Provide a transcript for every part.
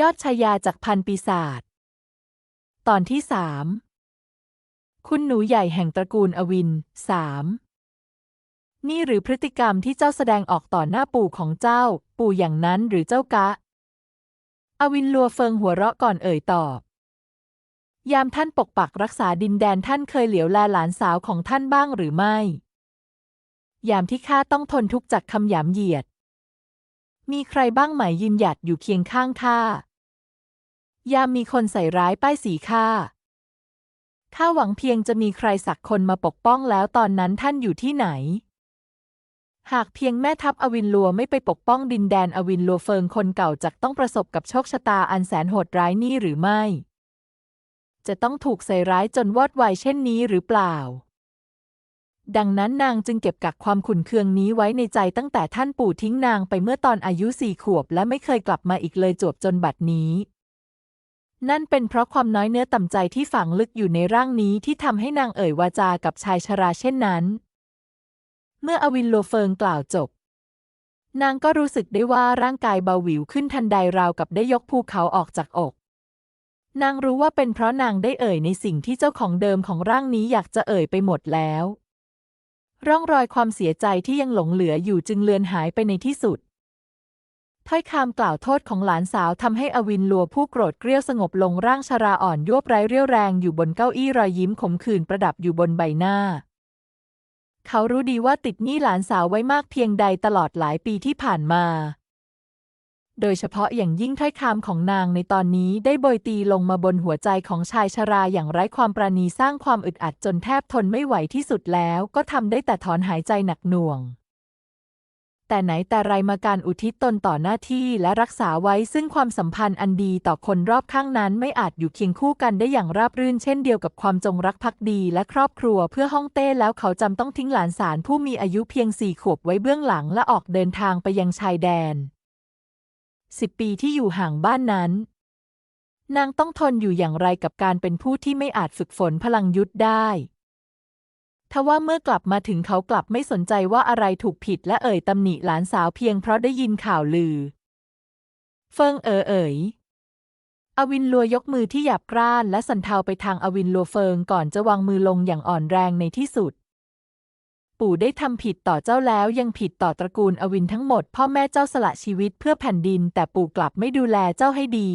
ยอดชายาจากพันปีศาจตอนที่สามคุณหนูใหญ่แห่งตระกูลอวินสามนี่หรือพฤติกรรมที่เจ้าแสดงออกต่อหน้าปู่ของเจ้า ปู่อย่างนั้นหรือเจ้ากะ อวินลัวเฟิงหัวเราะก่อนเอ่ยตอบ ยามท่านปกปักรักษาดินแดนท่านเคยเหลียวแลหลานสาวของท่านบ้างหรือไม่ ยามที่ข้าต้องทนทุกข์จากคำหยามเหยียด มีใครบ้างไหมยืนหยัดอยู่เคียงข้างข้ายามมีคนใส่ร้ายป้ายสีข้าข้าหวังเพียงจะมีใครสักคนมาปกป้องแล้วตอนนั้นท่านอยู่ที่ไหน หากเพียงแม่ทัพอวินลัวไม่ไปปกป้องดินแดนอวินลัวเฟิงคนเก่าจักต้องประสบกับโชคชะตาอันแสนโหดร้ายนี่หรือไม่ จะต้องถูกใส่ร้ายจนวอดวายเช่นนี้หรือเปล่า ดังนั้นนางจึงเก็บกักความขุ่นเคืองนี้ไว้ในใจตั้งแต่ท่านปู่ทิ้งนางไปเมื่อตอนอายุสี่ขวบ และไม่เคยกลับมาอีกเลยจวบจนบัดนี้ นั่นเป็นเพราะความน้อยเนื้อต่ำใจที่ฝังลึกอยู่ในร่างนี้ที่ทำให้นางเอ่ยวาจากับชายชราเช่นนั้น เมื่ออวินโลเฟิงกล่าวจบ นางก็รู้สึกได้ว่าร่างกายเบาหวิวขึ้นทันใดราวกับได้ยกภูเขาออกจากอก นางรู้ว่าเป็นเพราะนางได้เอ่ยในสิ่งที่เจ้าของเดิมของร่างนี้อยากจะเอ่ยไปหมดแล้ว ร่องรอยความเสียใจที่ยังหลงเหลืออยู่จึงเลือนหายไปในที่สุด ถ้อยคำกล่าวโทษของหลานสาวทำให้อวินลัวผู้โกรธเกรี้ยวสงบลงร่างชราอ่อนยวบไร้เรี่ยวแรงอยู่บนเก้าอี้รอยยิ้มขมขื่นประดับอยู่บนใบหน้า เขารู้ดีว่าติดหนี้หลานสาวไว้มากเพียงใดตลอดหลายปีที่ผ่านมา โดยเฉพาะอย่างยิ่งถ้อยคำของนางในตอนนี้ได้โบยตีลงมาบนหัวใจของชายชราอย่างไร้ความปราณีสร้างความอึดอัดจนแทบทนไม่ไหวที่สุดแล้วก็ทำได้แต่ถอนหายใจหนักหน่วง แต่ไหนแต่ไรมาการอุทิศตนต่อหน้าที่และรักษาไว้ซึ่งความสัมพันธ์อันดีต่อคนรอบข้างนั้นไม่อาจอยู่เคียงคู่กันได้อย่างราบรื่นเช่นเดียวกับความจงรักภักดีและครอบครัวเพื่อฮ่องเต้แล้วเขาจำต้องทิ้งหลานสารผู้มีอายุเพียงสี่ขวบไว้เบื้องหลังและออกเดินทางไปยังชายแดน สิบปีที่อยู่ห่างบ้านนั้น นางต้องทนอยู่อย่างไรกับการเป็นผู้ที่ไม่อาจฝึกฝนพลังยุทธได้ทว่าเมื่อกลับมาถึงเขากลับไม่สนใจว่าอะไรถูกผิดและเอ่ยตำหนิหลานสาวเพียงเพราะได้ยินข่าวลือ เฟิงเอ๋อเอ๋ยอวินลัวยกมือที่หยาบกร้านและสันเทาไปทางอวินลัวเฟิงก่อนจะวางมือลงอย่างอ่อนแรงในที่สุด ปู่ได้ทำผิดต่อเจ้าแล้วยังผิดต่อตระกูลอวินทั้งหมด พ่อแม่เจ้าสละชีวิตเพื่อแผ่นดิน แต่ปู่กลับไม่ดูแลเจ้าให้ดี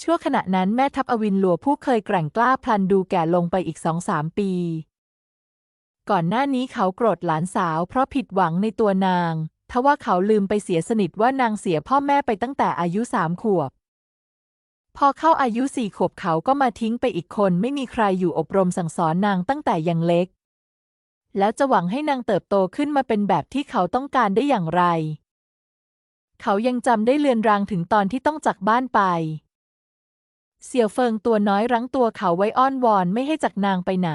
ชั่วขณะนั้นแม่ทัพอวินหลัวผู้เคยแกร่งกล้าพลันดูแก่ลงไปอีกสองสามปี ก่อนหน้านี้เขาโกรธหลานสาว เพราะผิดหวังในตัวนางทว่าเขาลืมไปเสียสนิทว่านางเสียพ่อแม่ไปตั้งแต่อายุสามขวบพอเข้าอายุสี่ขวบเขาก็มาทิ้งไปอีกคนไม่มีใครอยู่อบรมสั่งสอนนางตั้งแต่ยังเล็ก แล้วจะหวังให้นางเติบโตขึ้นมาเป็นแบบที่เขาต้องการได้อย่างไร เขายังจำได้เลือนรางถึงตอนที่ต้องจากบ้านไป เสี่ยวเฟิงตัวน้อยรั้งตัวเขาไว้อ้อนวอนไม่ให้จากนางไปไหน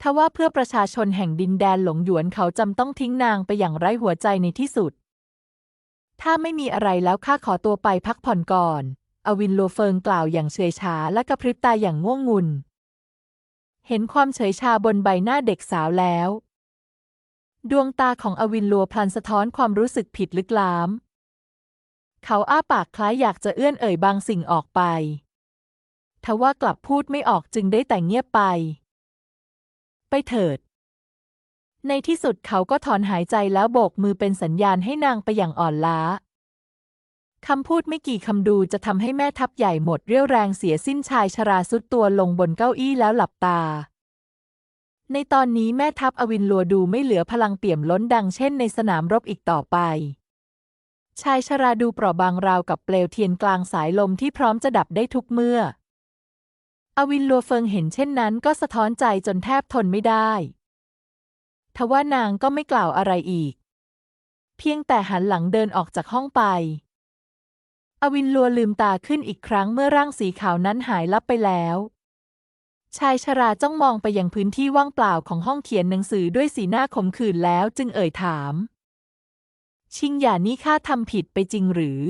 ทว่าเพื่อประชาชนแห่งดินแดนหลงหยวนเขาจำต้องทิ้งนางไปอย่างไร้หัวใจในที่สุด ถ้าไม่มีอะไรแล้วข้าขอตัวไปพักผ่อนก่อน อวินโลเฟิงกล่าวอย่างเฉยชาและกระพริบตาอย่างง่วงงุน เห็นความเฉยชาบนใบหน้าเด็กสาวแล้ว ดวงตาของอวินลัวพลันสะท้อนความรู้สึกผิดลึกล้ำเขาอ้าปากคล้ายอยากจะเอื้อนเอ่ยบางสิ่งออกไป ทว่ากลับพูดไม่ออกจึงได้แต่เงียบไป ไปเถิด ในที่สุดเขาก็ถอนหายใจแล้วโบกมือเป็นสัญญาณให้นางไปอย่างอ่อนล้า คำพูดไม่กี่คำดูจะทำให้แม่ทัพใหญ่หมดเรี่ยวแรงเสียสิ้นชายชราสุดตัวลงบนเก้าอี้แล้วหลับตา ในตอนนี้แม่ทัพอวินลัวดูไม่เหลือพลังเปี่ยมล้นดังเช่นในสนามรบอีกต่อไป ชายชราดูเปราะบางราวกับเปลวเทียนกลางสายลมที่พร้อมจะดับได้ทุกเมื่อ อวินลัวเฟิงเห็นเช่นนั้นก็สะท้อนใจจนแทบทนไม่ได้ทว่านางก็ไม่กล่าวอะไรอีก เพียงแต่หันหลังเดินออกจากห้องไป อวินลัวลืมตาขึ้นอีกครั้งเมื่อร่างสีขาวนั้นหายลับไปแล้ว ชายชราจ้องมองไปยังพื้นที่ว่างเปล่าของห้องเขียนหนังสือด้วยสีหน้าขมขื่นแล้วจึงเอ่ยถาม ชิงหยานี่ข้าทำผิดไปจริงหรือ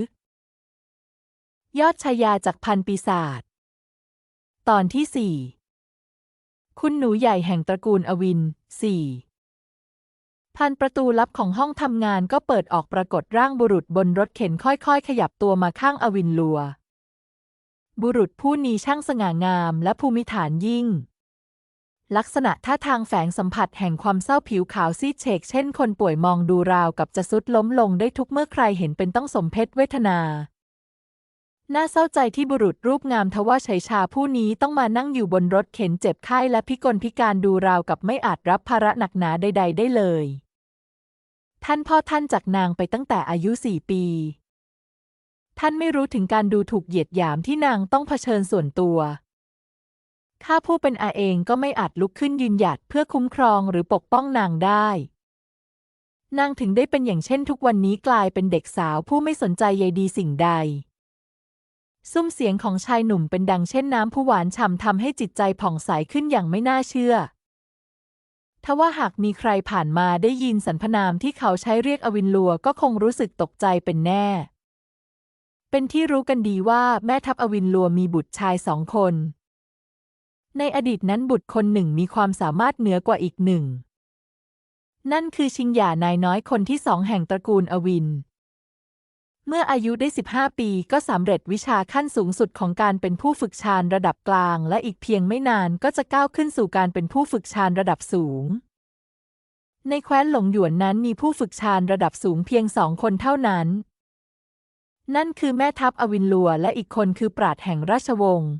ยอดชายาจากพันปีศาจตอนที่สี่คุณหนูใหญ่แห่งตระกูลอวินสี่ พันประตูลับของห้องทำงานก็เปิดออกปรากฏร่างบุรุษบนรถเข็นค่อยๆ ขยับตัวมาข้างอวินลัว บุรุษผู้นี้ช่างสง่างามและภูมิฐานยิ่ง ลักษณะท่าทางแฝงสัมผัสแห่งความเศร้าผิวขาวซีดเฉกเช่นคนป่วยมองดูราวกับจะสุดล้มลงได้ทุกเมื่อใครเห็นเป็นต้องสมเพชเวทนา น่าเศร้าใจที่บุรุษรูปงามทว่าชัยชาผู้นี้ต้องมานั่งอยู่บนรถเข็นเจ็บไข้และพิกลพิการดูราวกับไม่อาจรับภาระหนักหนาใด ๆ ได้เลย ท่านพ่อท่านจากนางไปตั้งแต่อายุสี่ปี ท่านไม่รู้ถึงการดูถูกเหยียดหยามที่นางต้องเผชิญส่วนตัวข้าผู้เป็นอาเองก็ไม่อาจลุกขึ้นยืนหยัดเพื่อคุ้มครองหรือปกป้องนางได้ นางถึงได้เป็นอย่างเช่นทุกวันนี้กลายเป็นเด็กสาวผู้ไม่สนใจใยดีสิ่งใด ซุ้มเสียงของชายหนุ่มเป็นดังเช่นน้ำผู้หวานฉ่ำทำให้จิตใจผ่องใสขึ้นอย่างไม่น่าเชื่อ ทว่าหากมีใครผ่านมาได้ยินสรรพนามที่เขาใช้เรียกอวินลัวก็คงรู้สึกตกใจเป็นแน่ เป็นที่รู้กันดีว่าแม่ทัพอวินลัวมีบุตรชายสองคน ในอดีตนั้นบุตรคนหนึ่งมีความสามารถเหนือกว่าอีกหนึ่ง นั่นคือชิงหย่านายน้อยคนที่สองแห่งตระกูลอวิน เมื่ออายุได้ 15 ปีก็สำเร็จวิชาขั้นสูงสุดของการเป็นผู้ฝึกชาญระดับกลาง และอีกเพียงไม่นานก็จะก้าวขึ้นสู่การเป็นผู้ฝึกชาญระดับสูง ในแคว้นหลงหยวนนั้นมีผู้ฝึกชาญระดับสูงเพียงสองคนเท่านั้น นั่นคือแม่ทัพอวินลัว และอีกคนคือปราดแห่งราชวงศ์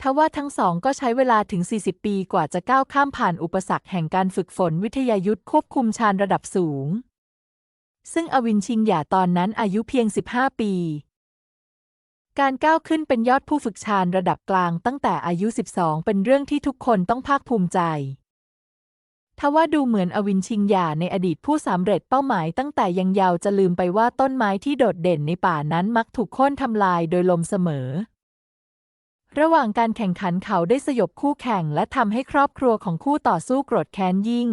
ทว่าทั้งสองก็ใช้เวลาถึง 40 ปีกว่าจะก้าวข้ามผ่านอุปสรรคแห่งการฝึกฝนวิทยายุทธควบคุมชาญระดับสูง ซึ่งอวินชิงหย่าตอนนั้นอายุเพียง 15 ปี การก้าวขึ้นเป็นยอดผู้ฝึกชาญระดับกลางตั้งแต่อายุ 12 เป็นเรื่องที่ทุกคนต้องภาคภูมิใจทว่าดูเหมือนอวินชิงหย่าในอดีตผู้สำเร็จเป้าหมายตั้งแต่ยังเยาว์จะลืมไปว่าต้นไม้ที่โดดเด่นในป่านั้นมักถูกโค่นทำลายโดยลมเสมอ ระหว่างการแข่งขันเขาได้สยบคู่แข่งและทำให้ครอบครัวของคู่ต่อสู้โกรธแค้นยิ่ง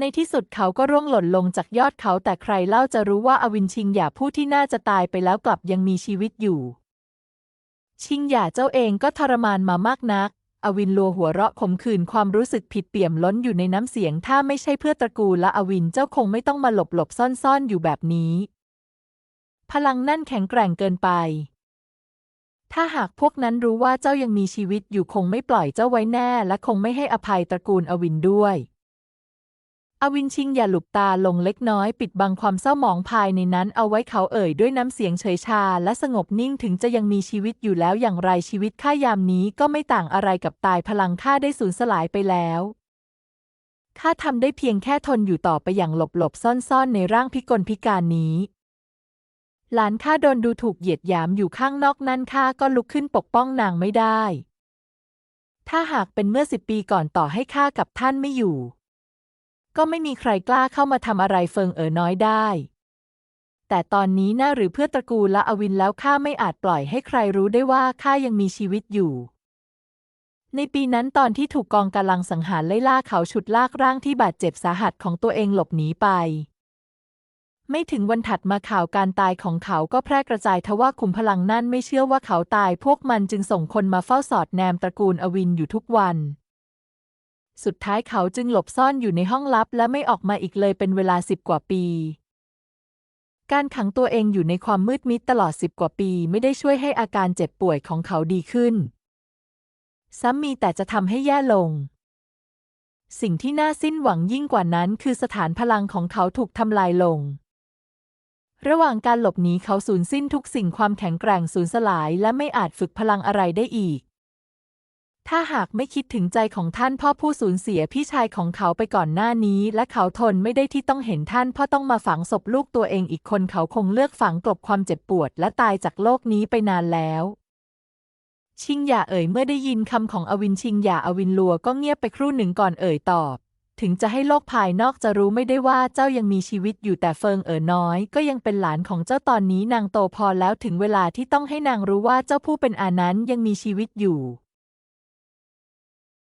ในที่สุดเขาก็ร่วงหล่นลงจากยอดเขาแต่ใครเล่าจะรู้ว่าอวินชิงหย่าผู้ที่น่าจะตายไปแล้วกลับยังมีชีวิตอยู่ ชิงหย่าเจ้าเองก็ทรมานมามากนัก อวินลัวหัวเราะขมขื่นความรู้สึกผิดเปี่ยมล้นอยู่ในน้ำเสียง ถ้าไม่ใช่เพื่อตระกูลและอวินเจ้าคงไม่ต้องมาหลบหลบซ่อนซ่อนอยู่แบบนี้ พลังนั่นแข็งแกร่งเกินไป ถ้าหากพวกนั้นรู้ว่าเจ้ายังมีชีวิตอยู่คงไม่ปล่อยเจ้าไว้แน่ และคงไม่ให้อภัยตระกูลอวินด้วย อวินชิงอย่าหลุบตาลงเล็กน้อยปิดบังความเศร้าหมองภายในนั้นเอาไว้เขาเอ่ยด้วยน้ำเสียงเฉยชาและสงบนิ่งถึงจะยังมีชีวิตอยู่แล้วอย่างไรชีวิตข้ายามนี้ก็ไม่ต่างอะไรกับตายพลังข้าได้สูญสลายไปแล้วข้าทำได้เพียงแค่ทนอยู่ต่อไปอย่างหลบหลบซ่อนซ่อนในร่างพิกลพิการนี้ หลานข้าโดนดูถูกเหยียดหยามอยู่ข้างนอกนั่นข้าก็ลุกขึ้นปกป้องนางไม่ได้ ถ้าหากเป็นเมื่อสิบปีก่อนต่อให้ข้ากับท่านไม่อยู่ ก็ไม่มีใครกล้าเข้ามาทำอะไรเฟิงเอ๋อน้อยได้ แต่ตอนนี้น่าหรือเพื่อตระกูลและอวินแล้วข้าไม่อาจปล่อยให้ใครรู้ได้ว่าข้ายังมีชีวิตอยู่ ในปีนั้นตอนที่ถูกกองกำลังสังหารไล่ล่าเขาฉุดลากร่างที่บาดเจ็บสาหัสของตัวเองหลบหนีไปไม่ถึงวันถัดมาข่าวการตายของเขาก็แพร่กระจายทว่าขุมพลังนั่นไม่เชื่อว่าเขาตาย พวกมันจึงส่งคนมาเฝ้าสอดแนมตระกูลอวินอยู่ทุกวัน สุดท้ายเขาจึงหลบซ่อนอยู่ในห้องลับและไม่ออกมาอีกเลยเป็นเวลาสิบกว่าปี การขังตัวเองอยู่ในความมืดมิดตลอดสิบกว่าปีไม่ได้ช่วยให้อาการเจ็บป่วยของเขาดีขึ้น ซ้ำมีแต่จะทำให้แย่ลง สิ่งที่น่าสิ้นหวังยิ่งกว่านั้นคือสถานพลังของเขาถูกทำลายลงระหว่างการหลบหนีเขาสูญสิ้นทุกสิ่งความแข็งแกร่งสูญสลายและไม่อาจฝึกพลังอะไรได้อีก ถ้าหากไม่คิดถึงใจของท่านพ่อผู้สูญเสียพี่ชายของเขาไปก่อนหน้านี้ และเขาทนไม่ได้ที่ต้องเห็นท่านพ่อต้องมาฝังศพลูกตัวเองอีกคนเขาคงเลือกฝังกลบความเจ็บปวด และตายจากโลกนี้ไปนานแล้ว ชิงหย่าเอ่ยเมื่อได้ยินคำของอวินชิงหย่าอวินลัวก็เงียบไปครู่หนึ่งก่อนเอ่ยตอบ ถึงจะให้โลกภายนอกจะรู้ไม่ได้ว่าเจ้ายังมีชีวิตอยู่แต่เฟิงเอ๋อน้อย ก็ยังเป็นหลานของเจ้าตอนนี้นางโตพอแล้วถึงเวลาที่ต้องให้นางรู้ว่าเจ้าผู้เป็นอานั้นยังมีชีวิตอยู่